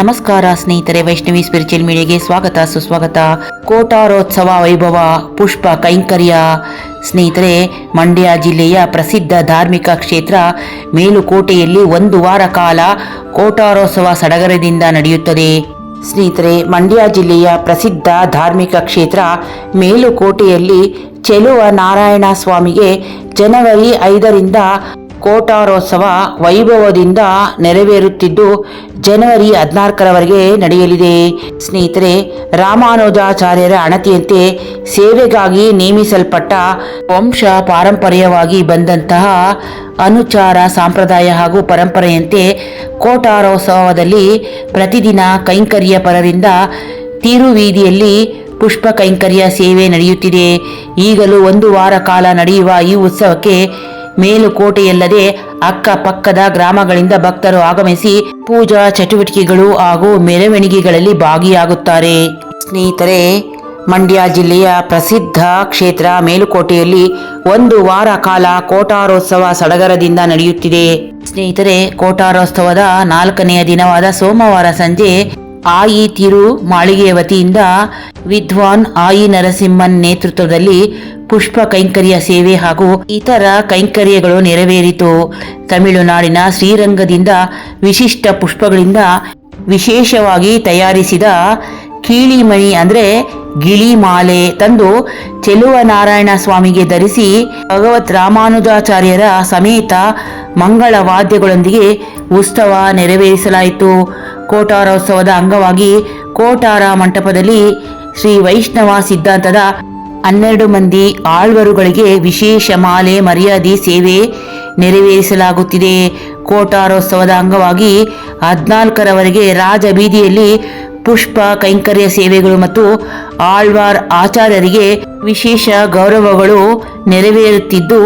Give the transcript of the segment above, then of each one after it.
ನಮಸ್ಕಾರ ಸ್ನೇಹಿತರೆ, ವೈಷ್ಣವಿ ಸ್ಪಿರಿಚುವಲ್ ಮೀಡಿಯಾಗೆ ಸ್ವಾಗತ, ಸುಸ್ವಾಗತ. ಕೋಟಾರೋತ್ಸವ ವೈಭವ, ಪುಷ್ಪ ಕೈಂಕರ್ಯ. ಸ್ನೇಹಿತರೆ, ಮಂಡ್ಯ ಜಿಲ್ಲೆಯ ಪ್ರಸಿದ್ಧ ಧಾರ್ಮಿಕ ಕ್ಷೇತ್ರ ಮೇಲುಕೋಟೆಯಲ್ಲಿ ಒಂದು ವಾರ ಕಾಲ ಕೋಟಾರೋತ್ಸವ ಸಡಗರದಿಂದ ನಡೆಯುತ್ತದೆ. ಸ್ನೇಹಿತರೆ, ಮಂಡ್ಯ ಜಿಲ್ಲೆಯ ಪ್ರಸಿದ್ಧ ಧಾರ್ಮಿಕ ಕ್ಷೇತ್ರ ಮೇಲುಕೋಟೆಯಲ್ಲಿ ಚೆಲುವ ನಾರಾಯಣ ಸ್ವಾಮಿಗೆ ಜನವರಿ ಐದರಿಂದ ಕೋಟಾರೋತ್ಸವ ವೈಭವದಿಂದ ನೆರವೇರುತ್ತಿದ್ದು ಜನವರಿ ಹದಿನಾಲ್ಕರವರೆಗೆ ನಡೆಯಲಿದೆ. ಸ್ನೇಹಿತರೆ, ರಾಮಾನುಜಾಚಾರ್ಯರ ಅಣತಿಯಂತೆ ಸೇವೆಗಾಗಿ ನೇಮಿಸಲ್ಪಟ್ಟ ವಂಶ ಪಾರಂಪರ್ಯವಾಗಿ ಬಂದಂತಹ ಅನುಚಾರ ಸಂಪ್ರದಾಯ ಹಾಗೂ ಪರಂಪರೆಯಂತೆ ಕೋಟಾರೋತ್ಸವದಲ್ಲಿ ಪ್ರತಿದಿನ ಕೈಂಕರ್ಯ ಪರರಿಂದ ತಿರುವೀದಿಯಲ್ಲಿ ಪುಷ್ಪ ಕೈಂಕರ್ಯ ಸೇವೆ ನಡೆಯುತ್ತಿದೆ. ಈಗಲೂ ಒಂದು ವಾರ ಕಾಲ ನಡೆಯುವ ಈ ಉತ್ಸವಕ್ಕೆ ಮೇಲುಕೋಟೆಯಲ್ಲದೆ ಅಕ್ಕಪಕ್ಕದ ಗ್ರಾಮಗಳಿಂದ ಭಕ್ತರು ಆಗಮಿಸಿ ಪೂಜಾ ಚಟುವಟಿಕೆಗಳು ಹಾಗೂ ಮೆರವಣಿಗೆಗಳಲ್ಲಿ ಭಾಗಿಯಾಗುತ್ತಾರೆ. ಸ್ನೇಹಿತರೆ, ಮಂಡ್ಯ ಜಿಲ್ಲೆಯ ಪ್ರಸಿದ್ಧ ಕ್ಷೇತ್ರ ಮೇಲುಕೋಟೆಯಲ್ಲಿ ಒಂದು ವಾರ ಕಾಲ ಕೋಟಾರೋತ್ಸವ ಸಡಗರದಿಂದ ನಡೆಯುತ್ತಿದೆ. ಸ್ನೇಹಿತರೆ, ಕೋಟಾರೋತ್ಸವದ ನಾಲ್ಕನೆಯ ದಿನವಾದ ಸೋಮವಾರ ಸಂಜೆ ಆಯಿ ತಿರು ಮಾಳಿಗೆಯ ವತಿಯಿಂದ ವಿದ್ವಾನ್ ಆಯಿ ನರಸಿಂಹನ್ ನೇತೃತ್ವದಲ್ಲಿ ಪುಷ್ಪ ಕೈಂಕರ್ಯ ಸೇವೆ ಹಾಗೂ ಇತರ ಕೈಂಕರ್ಯಗಳು ನೆರವೇರಿತು. ತಮಿಳುನಾಡಿನ ಶ್ರೀರಂಗದಿಂದ ವಿಶಿಷ್ಟ ಪುಷ್ಪಗಳಿಂದ ವಿಶೇಷವಾಗಿ ತಯಾರಿಸಿದ ಕೀಳಿಮಣಿ ಅಂದ್ರೆ ಗಿಳಿಮಾಲೆ ತಂದು ಚೆಲುವ ನಾರಾಯಣ ಸ್ವಾಮಿಗೆ ಧರಿಸಿ ಭಗವತ್ ರಾಮಾನುಜಾಚಾರ್ಯರ ಸಮೇತ ಮಂಗಳ ವಾದ್ಯಗಳೊಂದಿಗೆ ಉತ್ಸವ ನೆರವೇರಿಸಲಾಯಿತು. ಕೋಟಾರೋತ್ಸವದ ಅಂಗವಾಗಿ ಕೋಟಾರ ಮಂಟಪದಲ್ಲಿ ಶ್ರೀ ವೈಷ್ಣವ ಸಿದ್ಧಾಂತದ ಹನ್ನೆರಡು ಮಂದಿ ಆಳ್ವರುಗಳಿಗೆ ವಿಶೇಷ ಮಾಲೆ, ಮರ್ಯಾದೆ, ಸೇವೆ ನೆರವೇರಿಸಲಾಗುತ್ತಿದೆ. ಕೋಟಾರೋತ್ಸವದ ಅಂಗವಾಗಿ ಹದಿನಾಲ್ಕರವರೆಗೆ ರಾಜಬೀದಿಯಲ್ಲಿ ಪುಷ್ಪ, ಕೈಂಕರ್ಯ ಸೇವೆಗಳು ಮತ್ತು ಆಳ್ವಾರ್ ಆಚಾರ್ಯರಿಗೆ ವಿಶೇಷ ಗೌರವಗಳು ನೆರವೇರುತ್ತಿದ್ದು,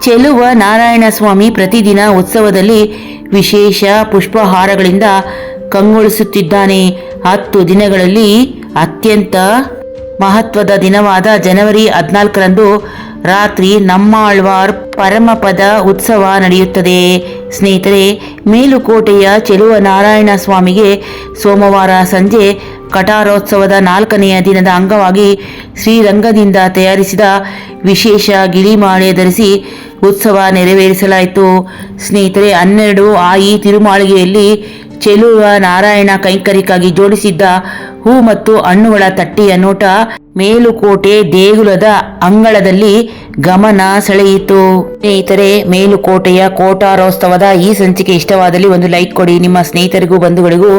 ಚೆಲುವ ನಾರಾಯಣ ಸ್ವಾಮಿ ಪ್ರತಿದಿನ ಉತ್ಸವದಲ್ಲಿ ವಿಶೇಷ ಪುಷ್ಪಹಾರಗಳಿಂದ ಕಂಗೊಳಿಸುತ್ತಿದ್ದಾನೆ. ಹತ್ತು ದಿನಗಳಲ್ಲಿ ಅತ್ಯಂತ ಮಹತ್ವದ ದಿನವಾದ ಜನವರಿ ಹದಿನಾಲ್ಕರಂದು ರಾತ್ರಿ ನಮ್ಮಾಳ್ವಾರ್ ಪರಮಪದ ಉತ್ಸವ ನಡೆಯುತ್ತದೆ. ಸ್ನೇಹಿತರೆ, ಮೇಲುಕೋಟೆಯ ಚೆಲುವ ನಾರಾಯಣ ಸ್ವಾಮಿಗೆ ಸೋಮವಾರ ಸಂಜೆ ಕಟಾರೋತ್ಸವದ ನಾಲ್ಕನೆಯ ದಿನದ ಅಂಗವಾಗಿ ಶ್ರೀರಂಗದಿಂದ ತಯಾರಿಸಿದ ವಿಶೇಷ ಗಿಳಿಮಾಳೆ ಧರಿಸಿ ಉತ್ಸವ ನೆರವೇರಿಸಲಾಯಿತು. ಸ್ನೇಹಿತರೆ, ಹನ್ನೆರಡು ಆ ಈ ತಿರುಮಾಳಿಗೆಯಲ್ಲಿ ಚೆಲುವ ನಾರಾಯಣ ಕೈಂಕರಿಕಾಗಿ ಜೋಡಿಸಿದ್ದ ಹೂ ಮತ್ತು ಹಣ್ಣುಗಳ ತಟ್ಟೆಯ ನೋಟ ಮೇಲುಕೋಟೆ ದೇಗುಲದ ಅಂಗಳದಲ್ಲಿ ಗಮನ ಸೆಳೆಯಿತು. ಸ್ನೇಹಿತರೆ, ಮೇಲುಕೋಟೆಯ ಕೋಟಾರೋತ್ಸವದ ಈ ಸಂಚಿಕೆ ಇಷ್ಟವಾದಲ್ಲಿ ಒಂದು ಲೈಕ್ ಕೊಡಿ. ನಿಮ್ಮ ಸ್ನೇಹಿತರಿಗೂ ಬಂಧುಗಳಿಗೂ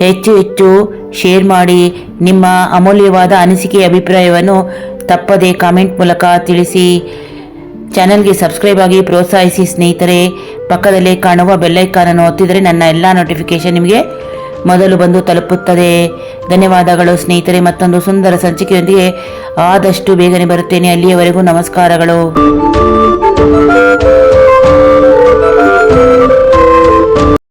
ಹೆಚ್ಚು ಹೆಚ್ಚು ಶೇರ್ ಮಾಡಿ. ನಿಮ್ಮ ಅಮೂಲ್ಯವಾದ ಅನಿಸಿಕೆ ಅಭಿಪ್ರಾಯವನ್ನು ತಪ್ಪದೆ ಕಾಮೆಂಟ್ ಮೂಲಕ ತಿಳಿಸಿ. ಚಾನಲ್ಗೆ ಸಬ್ಸ್ಕ್ರೈಬ್ ಆಗಿ ಪ್ರೋತ್ಸಾಹಿಸಿ ಸ್ನೇಹಿತರೆ. ಪಕ್ಕದಲ್ಲೇ ಕಾಣುವ ಬೆಲ್ಲೈಕಾನನ್ನು ಒತ್ತಿದರೆ ನನ್ನ ಎಲ್ಲ ನೋಟಿಫಿಕೇಶನ್ ನಿಮಗೆ ಮೊದಲು ಬಂದು ತಲುಪುತ್ತದೆ. ಧನ್ಯವಾದಗಳು ಸ್ನೇಹಿತರೆ. ಮತ್ತೊಂದು ಸುಂದರ ಸಂಚಿಕೆಯೊಂದಿಗೆ ಆದಷ್ಟು ಬೇಗನೆ ಬರುತ್ತೇನೆ. ಅಲ್ಲಿಯವರೆಗೂ ನಮಸ್ಕಾರಗಳು.